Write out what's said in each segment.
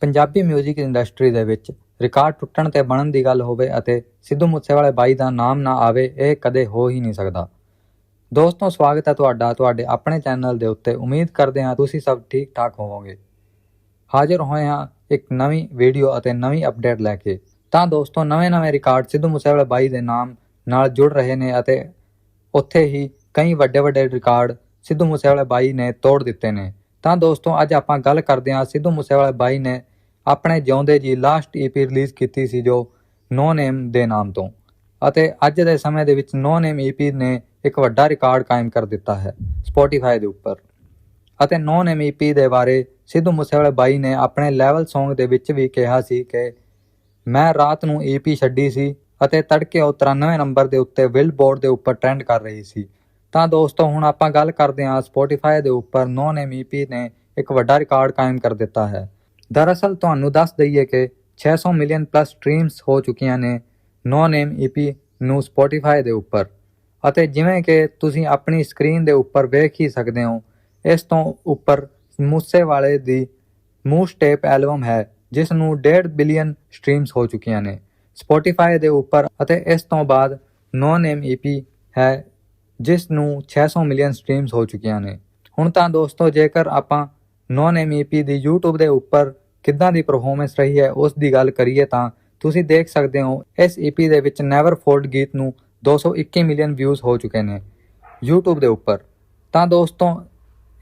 Punjabi 뮤직 industry ਦੇ ਵਿੱਚ record ਟੁੱਟਣ ਤੇ ਬਣਨ ਦੀ ਗੱਲ ਹੋਵੇ ਅਤੇ ਸਿੱਧੂ ਮੂਸੇਵਾਲੇ ਬਾਈ ਦਾ ਨਾਮ ਨਾ ਆਵੇ, ਇਹ ਕਦੇ ਹੋ ਹੀ ਨਹੀਂ ਸਕਦਾ। ਦੋਸਤੋ, ਸਵਾਗਤ ਹੈ ਤੁਹਾਡਾ ਤੁਹਾਡੇ ਆਪਣੇ ਚੈਨਲ ਦੇ ਉੱਤੇ। ਉਮੀਦ ਕਰਦੇ ਹਾਂ ਤੁਸੀਂ ਸਭ ਠੀਕ ਠਾਕ ਹੋਵੋਗੇ। ਹਾਜ਼ਰ ਹੋਏ ਹਾਂ ਇੱਕ ਨਵੀਂ ਵੀਡੀਓ ਅਤੇ ਨਵੀਂ ਅਪਡੇਟ ਲੈ ਕੇ। ਤਾਂ ਦੋਸਤੋ, ਨਵੇਂ-ਨਵੇਂ ਰਿਕਾਰਡ ਸਿੱਧੂ ਮੂਸੇਵਾਲੇ ਬਾਈ ਦੇ ਨਾਮ ਨਾਲ ਜੁੜ ਰਹੇ ਨੇ ਅਤੇ ਉੱਥੇ ਹੀ ਕਈ ਵੱਡੇ-ਵੱਡੇ ਰਿਕਾਰਡ ਸਿੱਧੂ ਮੂਸੇਵਾਲੇ ਬਾਈ ਨੇ ਤੋੜ ਦਿੱਤੇ ਨੇ। ਤਾਂ ਦੋਸਤੋ, ਅੱਜ ਆਪਾਂ ਗੱਲ ਕਰਦੇ ਹਾਂ ਸਿੱਧੂ ਮੂਸੇਵਾਲੇ ਬਾਈ ਨੇ ਆਪਣੇ ਜਿਉਂਦੇ ਜੀ ਲਾਸਟ ਈਪੀ ਰਿਲੀਜ਼ ਕੀਤੀ ਸੀ ਜੋ ਨੋ ਨੇਮ ਦੇ ਨਾਮ ਤੋਂ। ਅਤੇ ਅੱਜ ਦੇ ਸਮੇਂ ਦੇ ਵਿੱਚ ਨੋ ਨੇਮ ਈਪੀ ਨੇ ਇੱਕ ਵੱਡਾ ਰਿਕਾਰਡ ਕਾਇਮ ਕਰ ਦਿੱਤਾ ਹੈ ਸਪੋਟੀਫਾਈ ਦੇ ਉੱਪਰ। ਅਤੇ ਨੋ ਨੇਮ ਈਪੀ ਦੇ ਬਾਰੇ ਸਿੱਧੂ ਮੂਸੇਵਾਲੇ ਬਾਈ ਨੇ ਆਪਣੇ ਲੈਵਲ Song ਦੇ ਵਿੱਚ ਵੀ ਕਿਹਾ ਸੀ ਕਿ ਮੈਂ ਰਾਤ ਨੂੰ ਈਪੀ ਛੱਡੀ ਸੀ ਅਤੇ ਤੜਕੇ ਉਹ 93 ਨੰਬਰ ਦੇ ਉੱਤੇ ਬਿਲਬੋਰਡ ਦੇ ਉੱਪਰ ਟ੍ਰੈਂਡ ਕਰ ਰਹੀ ਸੀ। ਤਾਂ ਦੋਸਤੋ, ਹੁਣ ਆਪਾਂ ਗੱਲ ਕਰਦੇ ਹਾਂ ਸਪੋਟੀਫਾਈ ਦੇ ਉੱਪਰ ਨੋ ਨੇਮ ਈਪੀ ਨੇ ਇੱਕ ਵੱਡਾ ਰਿਕਾਰਡ ਕਾਇਮ ਕਰ ਦਿੱਤਾ ਹੈ। ਦਰਅਸਲ ਤੁਹਾਨੂੰ ਦੱਸ ਦਈਏ ਕਿ 600 ਮਿਲੀਅਨ ਪਲੱਸ ਸਟ੍ਰੀਮਸ ਹੋ ਚੁੱਕੀਆਂ ਨੇ ਨੋ ਨੇਮ ਈਪੀ ਨੂੰ ਸਪੋਟੀਫਾਈ ਦੇ ਉੱਪਰ। ਅਤੇ ਜਿਵੇਂ ਕਿ ਤੁਸੀਂ ਆਪਣੀ ਸਕਰੀਨ ਦੇ ਉੱਪਰ ਵੇਖ ਹੀ ਸਕਦੇ ਹੋ, ਇਸ ਤੋਂ ਉੱਪਰ ਮੂਸੇ ਵਾਲੇ ਦੀ ਮੂਵ ਸਟੇਪ ਐਲਬਮ ਹੈ ਜਿਸ ਨੂੰ 1.5 ਬਿਲੀਅਨ ਸਟ੍ਰੀਮਸ ਹੋ ਚੁੱਕੀਆਂ ਨੇ। ਸਪੋਟੀਫਾਈ ਦੇ ਉੱਪਰ ਅਤੇ ਇਸ ਤੋਂ ਬਾਅਦ ਨੋ ਨੇਮ ਈਪੀ ਹੈ ਜਿਸ ਨੂੰ 600 ਮਿਲੀਅਨ ਸਟ੍ਰੀਮਸ ਹੋ ਚੁੱਕੀਆਂ ਨੇ। ਹੁਣ ਤਾਂ ਦੋਸਤੋ ਜੇਕਰ ਆਪਾਂ ਨੋ ਨੇਮ ਈਪੀ ਦੀ YouTube ਦੇ ਉੱਪਰ ਕਿੱਦਾਂ ਦੀ ਪਰਫਾਰਮੈਂਸ ਰਹੀ ਹੈ ਉਸ ਦੀ ਗੱਲ ਕਰੀਏ ਤਾਂ ਤੁਸੀਂ ਦੇਖ ਸਕਦੇ ਹੋ, ਇਸ ਈਪੀ ਦੇ ਵਿੱਚ ਨੈਵਰ ਫੋਲਡ ਗੀਤ ਨੂੰ 221 ਮਿਲੀਅਨ ਵਿਊਜ਼ ਹੋ ਚੁੱਕੇ ਨੇ YouTube ਦੇ ਉੱਪਰ। ਤਾਂ ਦੋਸਤੋ,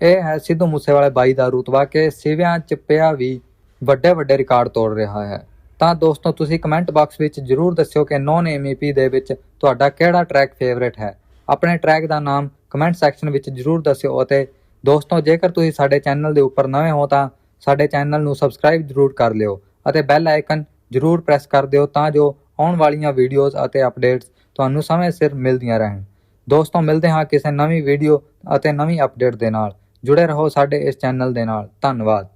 ਇਹ ਹੈ ਸਿੱਧੂ ਮੂਸੇਵਾਲੇ ਬਾਈ ਦਾ ਰੁਤਬਾ ਕਿ ਸਿਵਿਆਂ ਚ ਪਿਆ ਵੀ ਵੱਡੇ ਵੱਡੇ ਰਿਕਾਰਡ ਤੋੜ ਰਿਹਾ ਹੈ। ਤਾਂ ਦੋਸਤੋ, ਤੁਸੀਂ ਕਮੈਂਟ ਬਾਕਸ ਵਿੱਚ ਜਰੂਰ ਦੱਸਿਓ ਕਿ ਨੋ ਨੇਮ ਈਪੀ ਦੇ ਵਿੱਚ ਤੁਹਾਡਾ ਕਿਹੜਾ ਟਰੈਕ ਫੇਵਰੇਟ ਹੈ। ਆਪਣੇ ਟਰੈਕ ਦਾ ਨਾਮ ਕਮੈਂਟ ਸੈਕਸ਼ਨ ਵਿੱਚ ਜਰੂਰ ਦੱਸਿਓ ਅਤੇ ਦੋਸਤੋ, ਜੇਕਰ ਤੁਸੀਂ ਸਾਡੇ ਚੈਨਲ ਦੇ ਉੱਪਰ ਨਵੇਂ ਹੋ ਤਾਂ ਸਾਡੇ ਚੈਨਲ ਨੂੰ ਸਬਸਕ੍ਰਾਈਬ ਜਰੂਰ ਕਰ ਲਿਓ ਅਤੇ ਬੈਲ ਆਈਕਨ ਜਰੂਰ ਪ੍ਰੈਸ ਕਰ ਦਿਓ ਤਾਂ ਜੋ ਆਉਣ ਵਾਲੀਆਂ ਵੀਡੀਓਜ਼ ਅਤੇ ਅਪਡੇਟਸ ਤੁਹਾਨੂੰ ਸਮੇਂ ਸਿਰ ਮਿਲਦੀਆਂ ਰਹਿਣ। ਦੋਸਤੋ, ਮਿਲਦੇ ਹਾਂ ਕਿਸੇ ਨਵੀਂ ਵੀਡੀਓ ਅਤੇ ਨਵੀਂ ਅਪਡੇਟ ਦੇ ਨਾਲ। ਜੁੜੇ ਰਹੋ ਸਾਡੇ ਇਸ ਚੈਨਲ ਦੇ ਨਾਲ। ਧੰਨਵਾਦ।